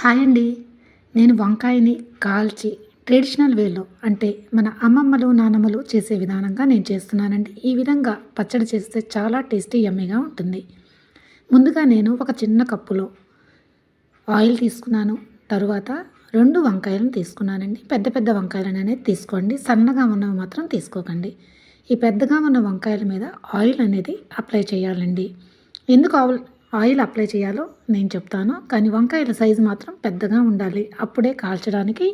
Hi అండి. నేను వంకాయని కాల్చి ట్రెడిషనల్ వేలో అంటే మన అమ్మమ్మలు నానమ్మలు చేసే విధానంగా నేను చేస్తున్నానండి. ఈ విధంగా పచ్చడి చేస్తే చాలా టేస్టీ యమ్మీగా ఉంటుంది. ముందుగా నేను ఒక చిన్న కప్పులో ఆయిల్ తీసుకున్నాను. తరువాత రెండు వంకాయలను తీసుకున్నానండి. పెద్ద పెద్ద వంకాయలను అనేది తీసుకోండి. సన్నగా ఉన్నవి మాత్రం తీసుకోకండి. ఈ పెద్దగా ఉన్న వంకాయల మీద ఆయిల్ అనేది అప్లై చేయాలండి. ఎందుకు ఆయిల్ అప్లై చేయాలో నేను చెప్తాను. కానీ వంకాయల సైజు మాత్రం పెద్దగా ఉండాలి. అప్పుడే కాల్చడానికి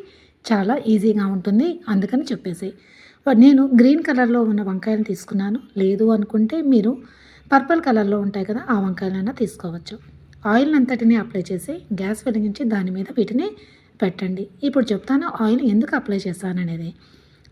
చాలా ఈజీగా ఉంటుంది అందుకని చెప్పేసి. నేను గ్రీన్ కలర్లో ఉన్న వంకాయలను తీసుకున్నాను. లేదు అనుకుంటే మీరు పర్పుల్ కలర్లో ఉంటాయి కదా ఆ వంకాయలైనా తీసుకోవచ్చు. ఆయిల్ అంతటిని అప్లై చేసి గ్యాస్ వెలిగించి దాని మీద వీటిని పెట్టండి. ఇప్పుడు చెప్తాను ఆయిల్ ఎందుకు అప్లై చేస్తాననేది.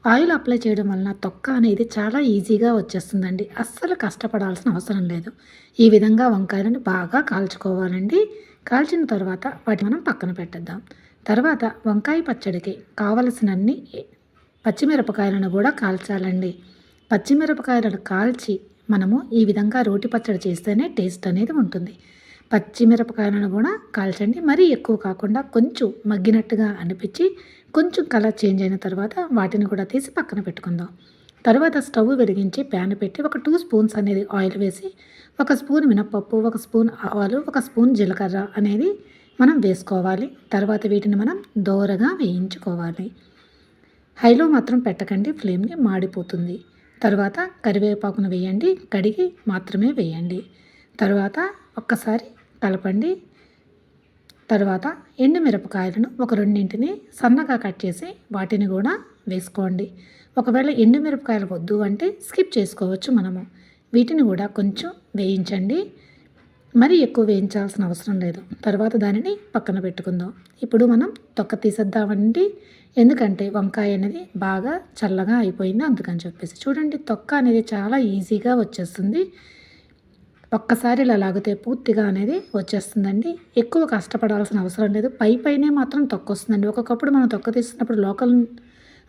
ఆయిల్ అప్లై చేయడం వలన తొక్క అనేది చాలా ఈజీగా వచ్చేస్తుందండి. అస్సలు కష్టపడాల్సిన అవసరం లేదు. ఈ విధంగా వంకాయలను బాగా కాల్చుకోవాలండి. కాల్చిన తర్వాత వాటి మనం పక్కన పెట్టేద్దాం. తర్వాత వంకాయ పచ్చడికి కావలసినన్ని పచ్చిమిరపకాయలను కూడా కాల్చాలండి. పచ్చిమిరపకాయలను కాల్చి మనము ఈ విధంగా రోటి పచ్చడి చేస్తేనే టేస్ట్ అనేది ఉంటుంది. పచ్చిమిరపకాయలను కూడా కాల్చండి. మరీ ఎక్కువ కాకుండా కొంచెం మగ్గినట్టుగా అనిపించి కొంచెం కలర్ చేంజ్ అయిన తర్వాత వాటిని కూడా తీసి పక్కన పెట్టుకుందాం. తర్వాత స్టవ్ వెలిగించి ప్యాన్ పెట్టి ఒక టూ స్పూన్స్ అనేది ఆయిల్ వేసి ఒక స్పూన్ మినప్పప్పు ఒక స్పూన్ ఆవాలు ఒక స్పూన్ జీలకర్ర అనేది మనం వేసుకోవాలి. తర్వాత వీటిని మనం దోరగా వేయించుకోవాలి. హైలో మాత్రం పెట్టకండి. ఫ్లేమ్ని మాడిపోతుంది. తర్వాత కరివేపాకును వేయండి. కడిగి మాత్రమే వేయండి. తర్వాత ఒక్కసారి కలపండి. తర్వాత ఎండుమిరపకాయలను ఒక రెండింటిని సన్నగా కట్ చేసి వాటిని కూడా వేసుకోండి. ఒకవేళ ఎండుమిరపకాయలు వద్దు అంటే స్కిప్ చేసుకోవచ్చు మనము. వీటిని కూడా కొంచెం వేయించండి. మరీ ఎక్కువ వేయించాల్సిన అవసరం లేదు. తర్వాత దానిని పక్కన పెట్టుకుందాం. ఇప్పుడు మనం తొక్క తీసేద్దామండి. ఎందుకంటే వంకాయ అనేది బాగా చల్లగా అయిపోయింది అందుకని చెప్పేసి. చూడండి తొక్క అనేది చాలా ఈజీగా వచ్చేస్తుంది. ఒక్కసారి ఇలా లాగితే పూర్తిగా అనేది వచ్చేస్తుందండి. ఎక్కువ కష్టపడాల్సిన అవసరం లేదు. పై పైనే మాత్రం తొక్క వస్తుందండి ఒక్కొక్కప్పుడు మనం తొక్క తీసినప్పుడు లోకల్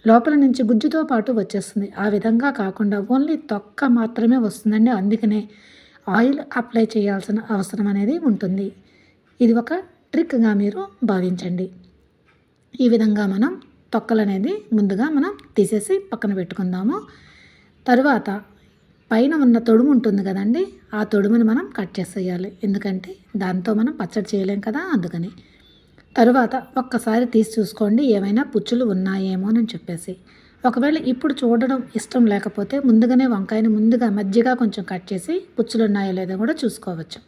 లోపల నుంచి గుజ్జుతో పాటు వచ్చేస్తుంది. ఆ విధంగా కాకుండా ఓన్లీ తొక్క మాత్రమే వస్తుందండి. అందుకనే ఆయిల్ అప్లై చేయాల్సిన అవసరం అనేది ఉంటుంది. ఇది ఒక ట్రిక్గా మీరు భావించండి. ఈ విధంగా మనం తొక్కలు అనేది ముందుగా మనం తీసేసి పక్కన పెట్టుకుందాము. తరువాత పైన ఉన్న తొడుము ఉంటుంది కదండి ఆ తొడుముని మనం కట్ చేసేయాలి. ఎందుకంటే దాంతో మనం పచ్చడి చేయలేం కదా అందుకని. తరువాత ఒక్కసారి తీసి చూసుకోండి ఏమైనా పుచ్చులు ఉన్నాయేమో అని చెప్పేసి. ఒకవేళ ఇప్పుడు చూడడం ఇష్టం లేకపోతే ముందుగానే వంకాయని ముందుగా మధ్యగా కొంచెం కట్ చేసి పుచ్చులు ఉన్నాయో లేదో కూడా చూసుకోవచ్చు.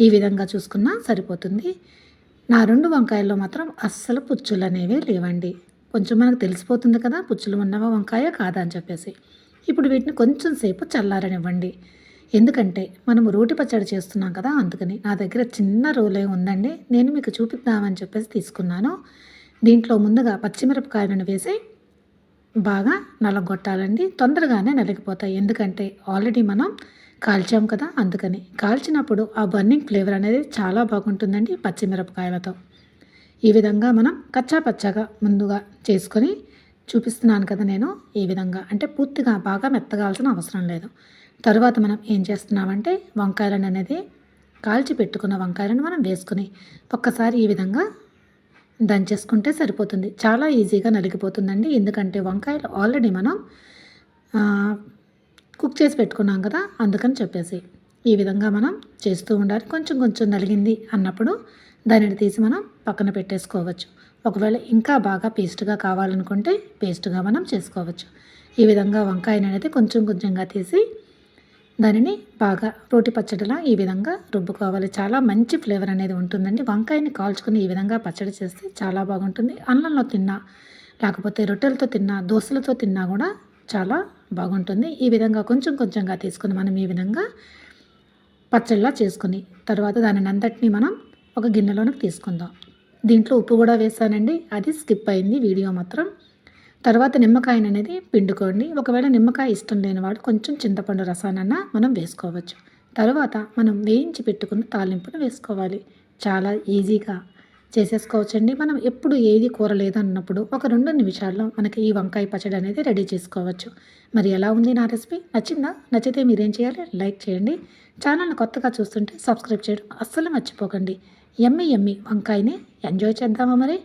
ఈ విధంగా చూసుకున్నా సరిపోతుంది. నా రెండు వంకాయల్లో మాత్రం అస్సలు పుచ్చులు అనేవి లేవండి. కొంచెం మనకు తెలిసిపోతుంది కదా పుచ్చులు ఉన్నవా వంకాయ కాదా అని చెప్పేసి. ఇప్పుడు వీటిని కొంచెం సేపు చల్లారనివ్వండి. ఎందుకంటే మనం రోటి పచ్చడి చేస్తున్నాం కదా అందుకని నా దగ్గర చిన్న రోలే ఉందండి. నేను మీకు చూపిద్దామని చెప్పేసి తీసుకున్నాను. దీంట్లో ముందుగా పచ్చిమిరపకాయలను వేసి బాగా నలగొట్టాలండి. తొందరగానే నలిగిపోతాయి. ఎందుకంటే ఆల్రెడీ మనం కాల్చాం కదా అందుకని. కాల్చినప్పుడు ఆ బర్నింగ్ ఫ్లేవర్ అనేది చాలా బాగుంటుందండి పచ్చిమిరపకాయలతో. ఈ విధంగా మనం కచ్చా పచ్చగా ముందుగా చేసుకొని చూపిస్తున్నాను కదా నేను ఈ విధంగా. అంటే పూర్తిగా బాగా మెత్తగాల్సిన అవసరం లేదు. తరువాత మనం ఏం చేస్తున్నామంటే వంకాయలను అనేది కాల్చి పెట్టుకున్న వంకాయలను మనం వేసుకుని ఒక్కసారి ఈ విధంగా దంచేసుకుంటే సరిపోతుంది. చాలా ఈజీగా నలిగిపోతుందండి. ఎందుకంటే వంకాయలు ఆల్రెడీ మనం కుక్ చేసి పెట్టుకున్నాం కదా అందుకని చెప్పేసి. ఈ విధంగా మనం చేస్తూ ఉండాలి. కొంచెం కొంచెం నలిగింది అన్నప్పుడు దానిని తీసి మనం పక్కన పెట్టేసుకోవచ్చు. ఒకవేళ ఇంకా బాగా పేస్ట్గా కావాలనుకుంటే పేస్ట్గా మనం చేసుకోవచ్చు. ఈ విధంగా వంకాయని అనేది కొంచెం కొంచెంగా తీసి దానిని బాగా రోటి పచ్చడిలా ఈ విధంగా రుబ్బుకోవాలి. చాలా మంచి ఫ్లేవర్ అనేది ఉంటుందండి. వంకాయని కాల్చుకుని ఈ విధంగా పచ్చడి చేస్తే చాలా బాగుంటుంది. అన్నంలో తిన్నా లేకపోతే రొట్టెలతో తిన్నా దోశలతో తిన్నా కూడా చాలా బాగుంటుంది. ఈ విధంగా కొంచెం కొంచెంగా తీసుకుని మనం ఈ విధంగా పచ్చడిలా చేసుకుని తర్వాత దానిని అంతటినీ మనం ఒక గిన్నెలోనికి తీసుకుందాం. దీంట్లో ఉప్పు కూడా వేసానండి. అది స్కిప్ అయింది వీడియో మాత్రం. తర్వాత నిమ్మకాయను అనేది పిండుకోండి. ఒకవేళ నిమ్మకాయ ఇష్టం లేనివాడు కొంచెం చింతపండు రసానన్నా మనం వేసుకోవచ్చు. తర్వాత మనం వేయించి పెట్టుకున్న తాలింపును వేసుకోవాలి. చాలా ఈజీగా చేసేసుకోవచ్చండి. మనం ఎప్పుడు ఏది కూర లేదన్నప్పుడు ఒక రెండు నిమిషాల్లో మనకి ఈ వంకాయ పచ్చడి అనేది రెడీ చేసుకోవచ్చు. మరి ఎలా ఉంది నా రెసిపీ? నచ్చిందా? నచ్చితే మీరేం చేయాలి? లైక్ చేయండి. ఛానల్ని కొత్తగా చూస్తుంటే సబ్స్క్రైబ్ చేయడం అస్సలు మర్చిపోకండి. ఎమ్మి ఎమ్మి వంకాయని ఎంజాయ్ చేద్దామా మరి?